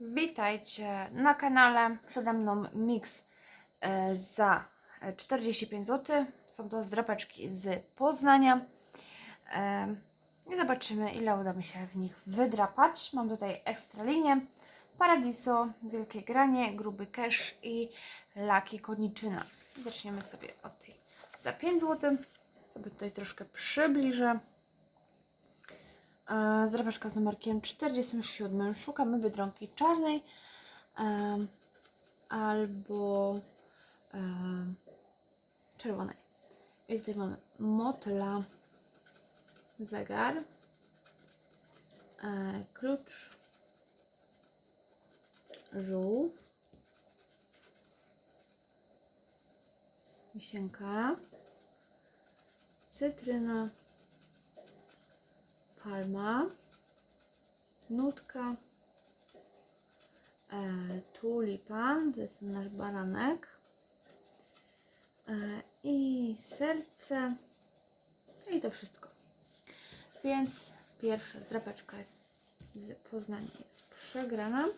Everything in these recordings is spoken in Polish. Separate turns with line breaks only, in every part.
Witajcie na kanale. Przede mną mix e, za 45 zł. Są to zdrapeczki z Poznania. E, I zobaczymy, ile uda mi się w nich wydrapać. Mam tutaj ekstra linię, Paradiso, Wielkie Granie, Gruby Cash i Laki Koniczyna. Zaczniemy sobie od tej za 5 zł. Sobie tutaj troszkę przybliżę. E, Zdrapeczka z numerkiem 47. Szukamy biedronki czarnej albo czerwonej. I tutaj mamy motyla, zegar, e, klucz, żółw, wisienka, cytryna, palma, nutka, e, tulipan, to jest ten nasz baranek e, i serce i to wszystko. Więc pierwsza zdrapeczka z Poznania jest przegrana.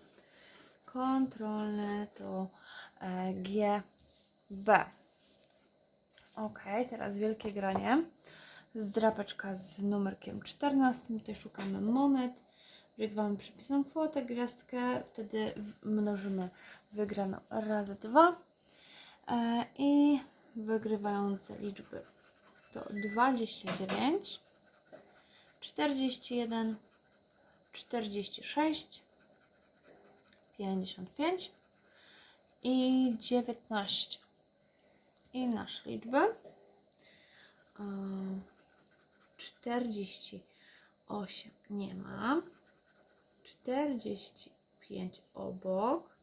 Kontrolne to e, GB. Ok, teraz wielkie granie. Zdrapeczka z numerkiem 14. Tutaj szukamy monet. Wygrywamy przepisaną kwotę, gwiazdkę. Wtedy mnożymy wygraną razy dwa. E, I wygrywające liczby to 29, 41, 46, 55 i 19. I nasze liczby. E, 48 nie ma. 45 obok.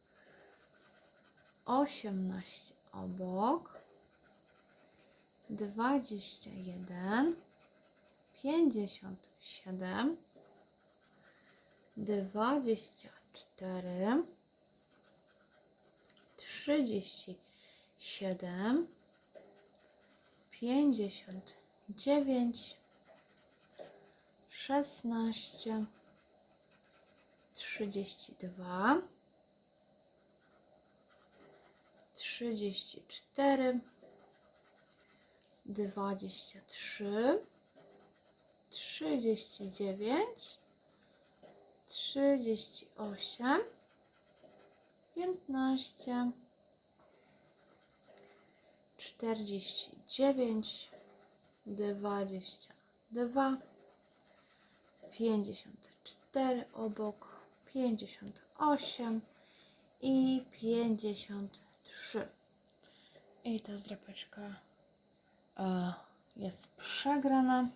18 obok. 21. 57. 24. 37. 59. 16. 32. 34. 23. 39. 38. 15. 49. 22. 54 obok, 58 i 53. I ta zdrapeczka e, jest przegrana.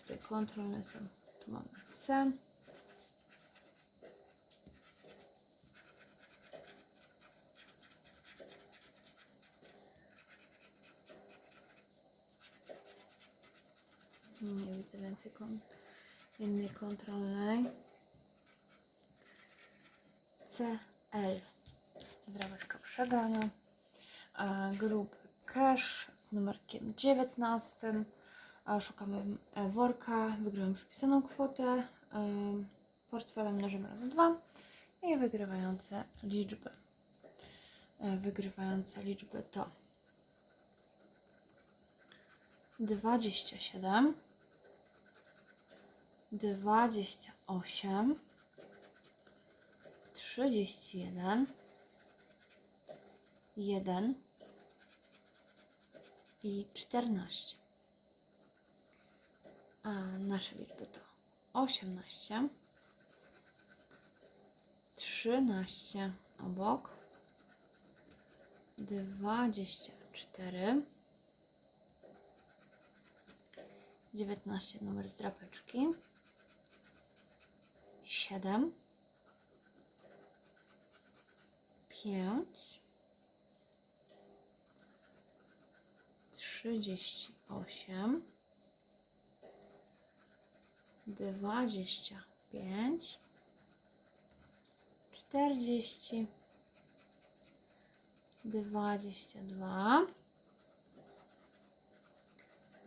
Tutaj kontrolne są, tu mamy C. Nie widzę więcej kon innej kontrolnej. CL. Zdrabeczka przegrana. Grup cash z numerkiem 19. A szukamy e, worka. Wygrywam przypisaną kwotę. Ym, Portfelem mnożymy razy 2. I wygrywające liczby. E, Wygrywające liczby to 27 dwadzieścia osiem, trzydzieści jeden, jeden i czternaście. A nasze liczby to osiemnaście, trzynaście obok, dwadzieścia cztery, dziewiętnaście numer z drapeczki. 7 5 38 25 40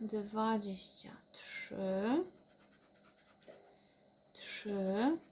22 23 3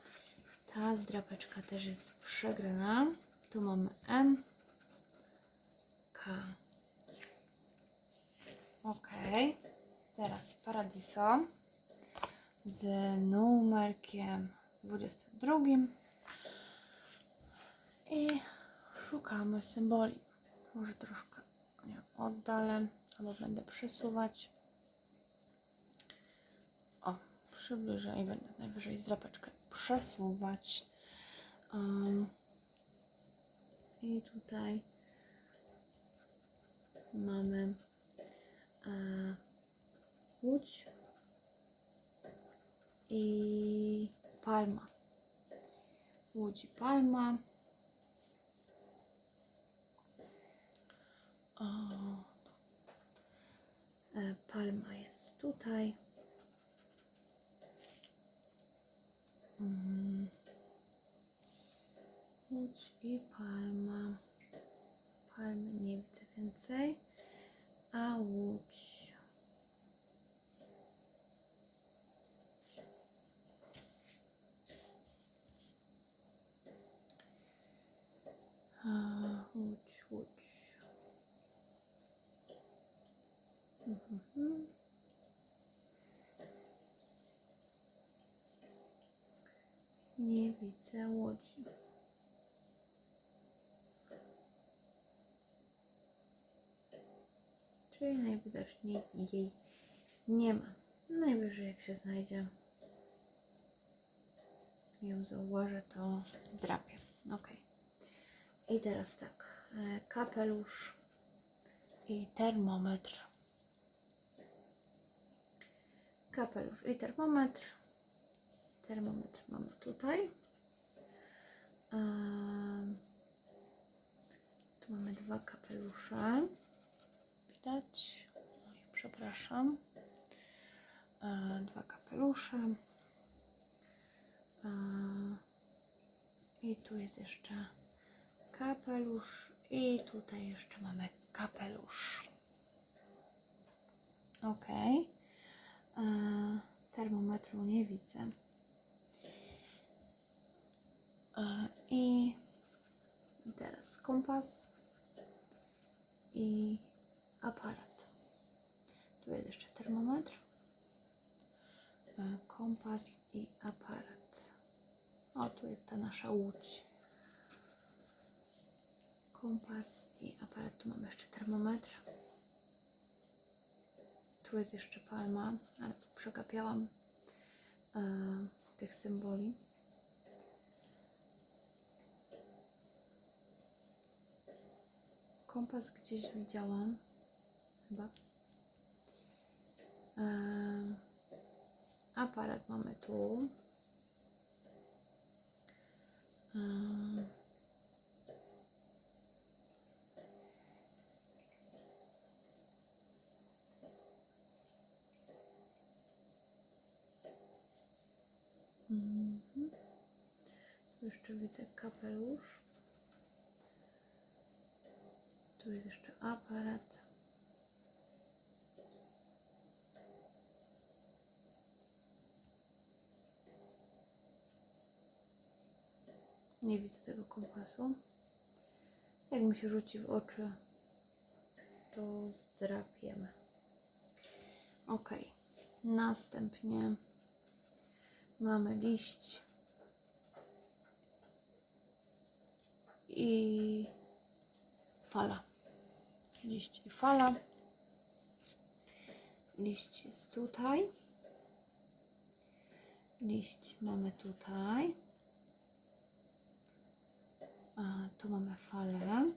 ta zdrapeczka też jest przegrana. Tu mamy M, K. Ok, teraz Paradiso z numerkiem 22 i szukamy symboli. Może troszkę oddalę albo będę przesuwać. O, przybliżę i będę najwyżej zdrapeczkę przesuwać. Um, I tutaj mamy e, łódź i palma. Łódź i palma. O, e, palma jest tutaj. Łódź i palma. Palmy nie widzę więcej. A łódź. A, łódź, łódź. Mhm. Nie widzę łodzi. Czyli najwidoczniej jej nie ma. Najwyżej jak się znajdzie, ją zauważę, to zdrapię. Ok. I teraz tak, e, kapelusz i termometr. Kapelusz i termometr. Termometr mamy tutaj. Tu mamy dwa kapelusze. Widać? Oj, przepraszam. E, Dwa kapelusze. E, I tu jest jeszcze kapelusz. I tutaj jeszcze mamy kapelusz. Ok. E, Termometru nie widzę. E, I teraz kompas i aparat. Tu jest jeszcze termometr, e, kompas i aparat. O, tu jest ta nasza łódź. Kompas i aparat. Tu mamy jeszcze termometr. Tu jest jeszcze palma, ale tu przegapiałam e, tych symboli. Kompas gdzieś widziałam, chyba. Em, aparat mamy tu. Mhm. Tu jeszcze widzę kapelusz. Tu jest jeszcze aparat. Nie widzę tego kompasu. Jak mi się rzuci w oczy, to zdrapiemy. Ok. Następnie mamy liść i fala. Liść i fala. Liść jest tutaj. Liść mamy tutaj. A tu mamy falę.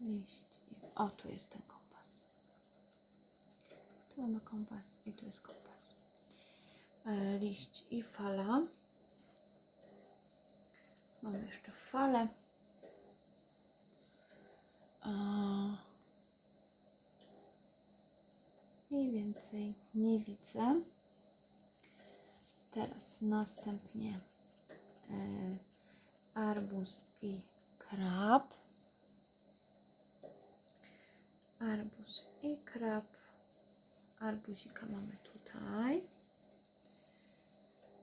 Liść. O, tu jest ten kompas. Tu mamy kompas i tu jest kompas. E, liść i fala. Mamy jeszcze falę. Mniej więcej nie widzę. Teraz następnie y, arbuz i krab. Arbuz i krab. Arbuzika mamy tutaj.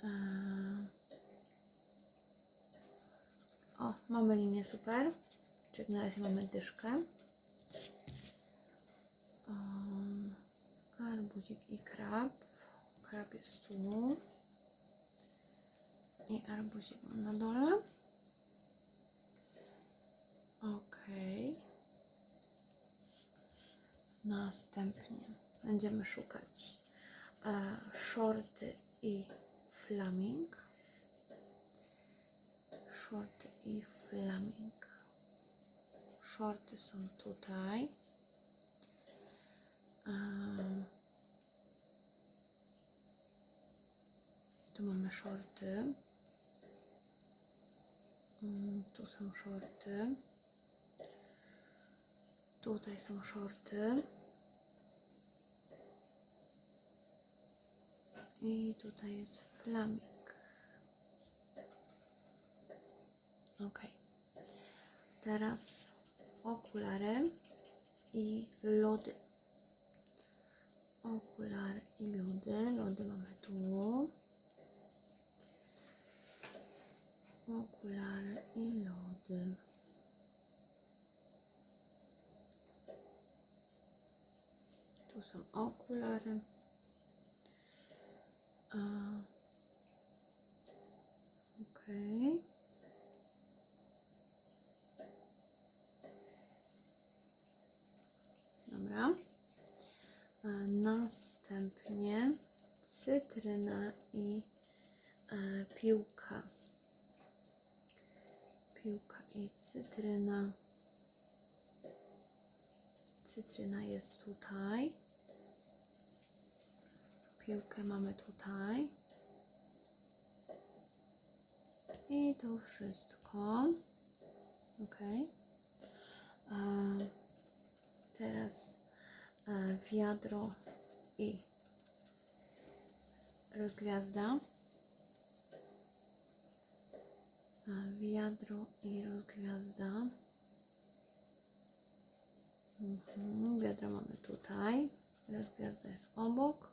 E, O, mamy linię super. Czyli na razie mamy dyszkę. Um, i krab. Krab jest tu. I arbuzik mam na dole. Ok. Następnie będziemy szukać e, shorty i flaming. Shorty i flaming. Shorty są tutaj. Tu mamy shorty. Mm, Tu są shorty. Tutaj są shorty. I tutaj jest flaming. Ok. Teraz okulary i lody. Okulary i lody. Lody mamy tu. Okulary i lody. Tu są okulary. A, Okej. Dobra. A następnie cytryna i e, piłka. Piłka i cytryna. Cytryna jest tutaj. Piłkę mamy tutaj. I to wszystko. Ok. E, teraz e, wiadro i rozgwiazda. Wiadro i rozgwiazda. Mhm, wiadro mamy tutaj. Rozgwiazda jest obok.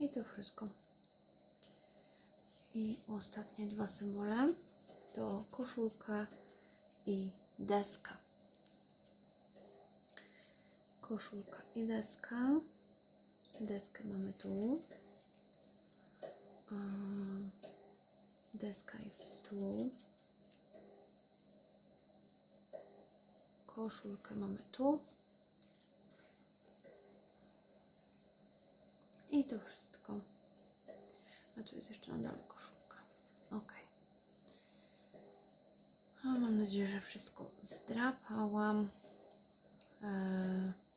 I to wszystko. I ostatnie dwa symbole to koszulka i deska. Koszulka i deska. Deskę mamy tu. Deska jest tu. Koszulkę mamy tu. I to wszystko. A tu jest jeszcze na dole koszulka. Ok. A mam nadzieję, że wszystko zdrapałam. Eee...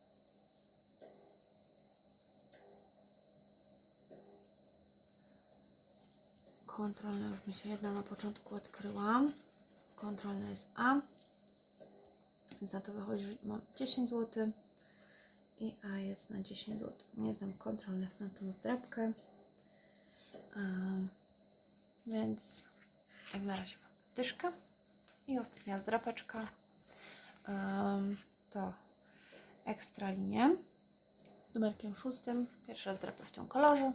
Kontrolna już mi się jedna na początku odkryła. Kontrolna jest A. Za to wychodzi, że mam 10 zł. I A jest na 10 zł. Nie znam kontrolnych na tą zdrabkę. Więc jak na razie mam dyszkę. I ostatnia zdrapeczka um, to ekstra linie z numerkiem szóstym. Pierwszy raz zdrapię w tym kolorze.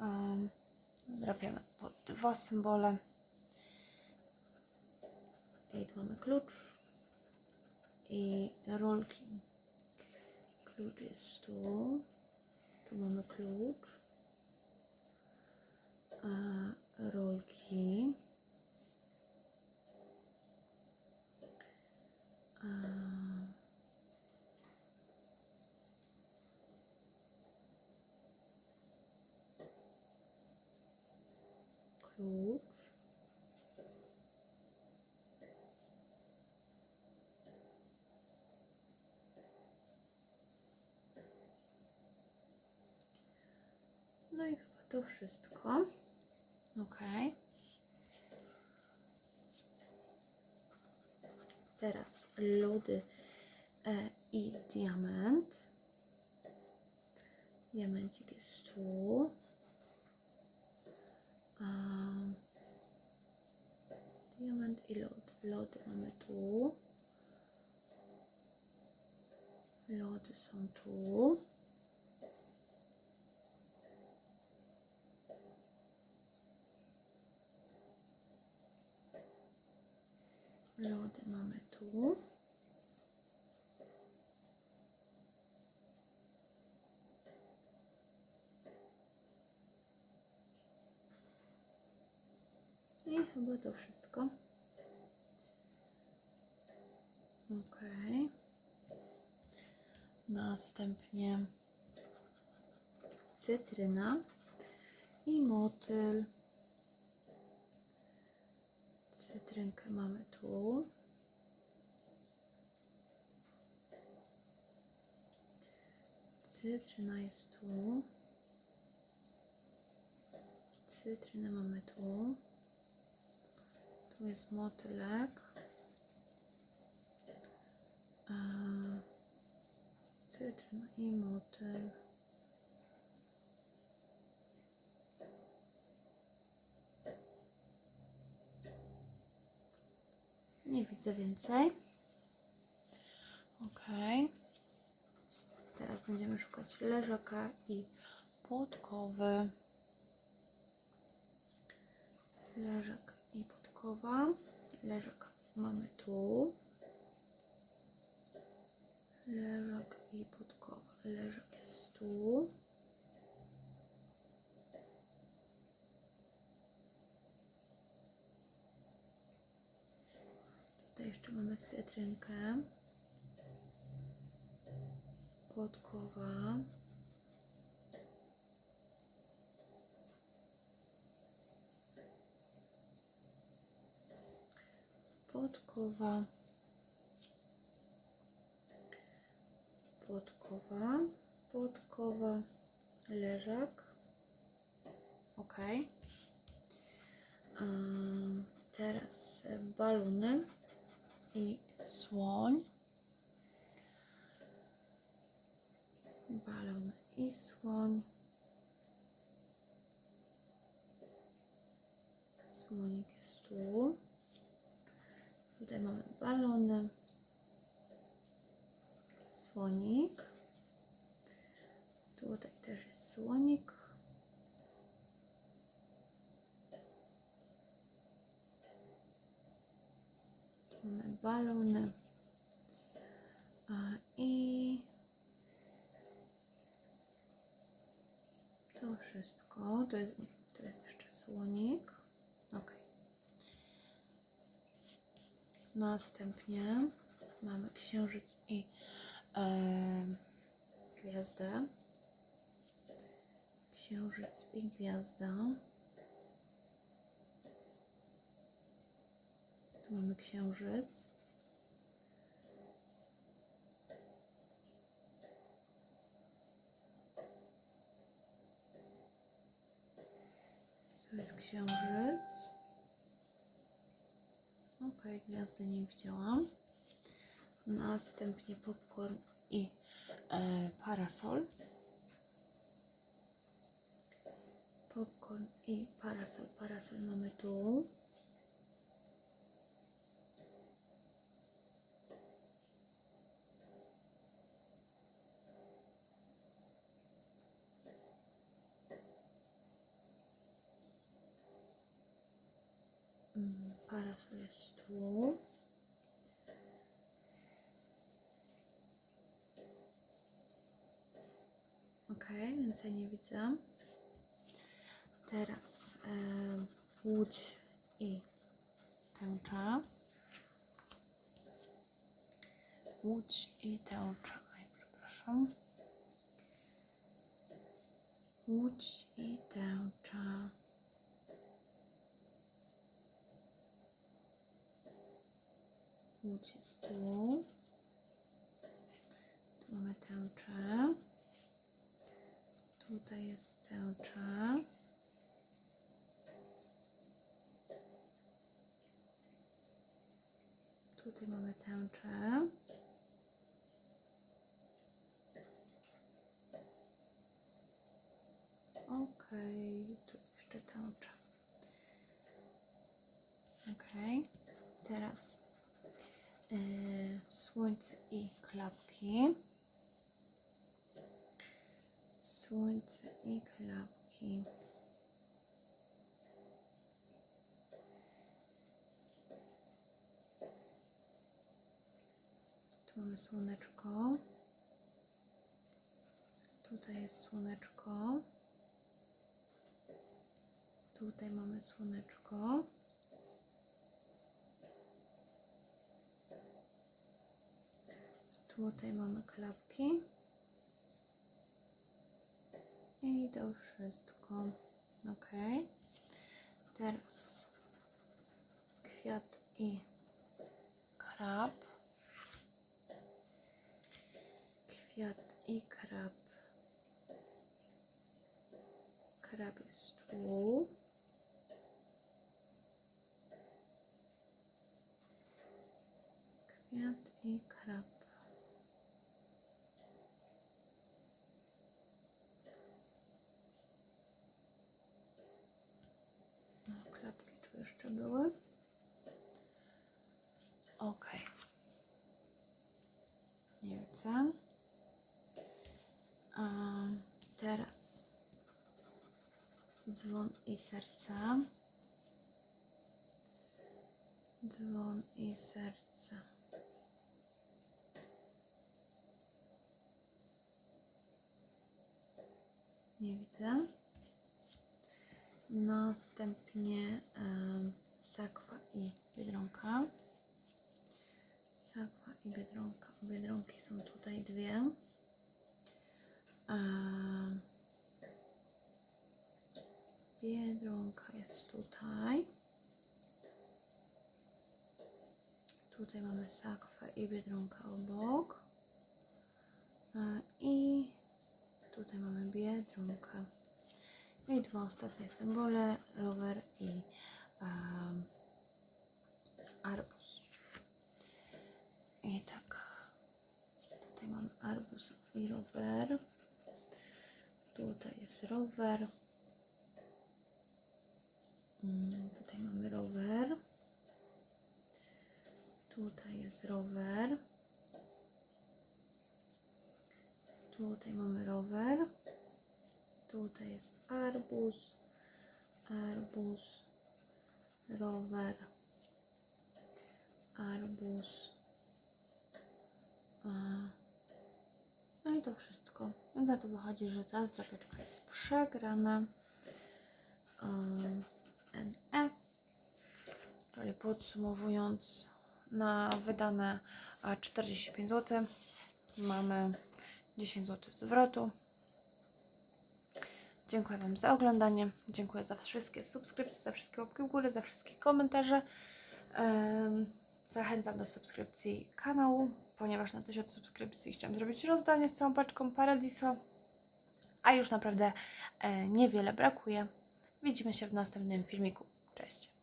Um, drapiemy po dwa symbole. I tu mamy klucz i rolki. Klucz jest tu. Tu mamy klucz. A rolki. A klucz. to wszystko. Ok. Teraz lody e, i diament. Diamencik jest tu. A, diament i lody. Lody mamy tu. Lody są tu. Lody mamy tu. I chyba to wszystko. Ok. Następnie cytryna i motyl. Cytrynkę mamy tu. Cytryna jest tu. Cytrynę mamy tu. Tu jest motylek. A, Cytryna i motyl. Nie widzę więcej. Ok. Teraz będziemy szukać leżaka i podkowy. Leżak i podkowa. Leżak mamy tu. Leżak i podkowa. Leżak jest tu. Tutaj jeszcze mamy cytrynkę. Podkowa. Podkowa. Podkowa. Podkowa. Leżak. Ok. Teraz balony i słoń. Balon i słoń. Słonik jest tu. Tutaj mamy balony. Słonik. Tutaj też jest słonik. Mamy balony. I to wszystko. To jest, to jest jeszcze słonik. Ok. Następnie mamy księżyc i e, gwiazdę. Księżyc i gwiazda. Tu mamy księżyc. Tu jest księżyc. Ok, gwiazdy nie widziałam. Następnie popcorn i e, parasol. Popcorn i parasol. Parasol mamy tu. Parasol jest tu. Ok, więcej nie widzę. Teraz e, łódź i tęcza. Łódź i tęcza. Oj, przepraszam. Łódź i tęcza. zdjęcie z tyłu. Tu mamy tęczę. Tutaj jest tęcza. Tutaj mamy tęczę. Słońce i klapki. Słońce i klapki. Tu mamy słoneczko. Tutaj jest słoneczko. Tutaj mamy słoneczko. Tutaj mamy klapki. I to wszystko. Ok. Teraz kwiat i krab. Kwiat i krab. Krab jest tu. Kwiat i krab. No, klapki tu jeszcze były. Ok. Nie widzę. A teraz dzwon i serce. Dzwon i serce. Nie widzę. Następnie sakwa i biedronka. Sakwa i biedronka. Biedronki są tutaj dwie. Em, Biedronka jest tutaj. Tutaj mamy sakwę i biedronkę obok. I tutaj mamy biedronkę. I dwa ostatnie symbole, rower i arbuz. I tak, tutaj mamy arbuz i rower. Tutaj jest rower. Mm, Tutaj mamy rower. Tutaj jest rower. Tutaj mamy rower. Tutaj jest arbuz, arbuz, rower, arbuz. No i to wszystko. Więc na to wychodzi, że ta zdrapeczka jest przegrana. NE. Czyli podsumowując, na wydane a, 45 zł mamy 10 zł zwrotu. Dziękuję Wam za oglądanie. Dziękuję za wszystkie subskrypcje, za wszystkie łapki w górę, za wszystkie komentarze. Zachęcam do subskrypcji kanału, ponieważ na 1000 subskrypcji chciałam zrobić rozdanie z całą paczką Paradiso. A już naprawdę e, niewiele brakuje. Widzimy się w następnym filmiku. Cześć.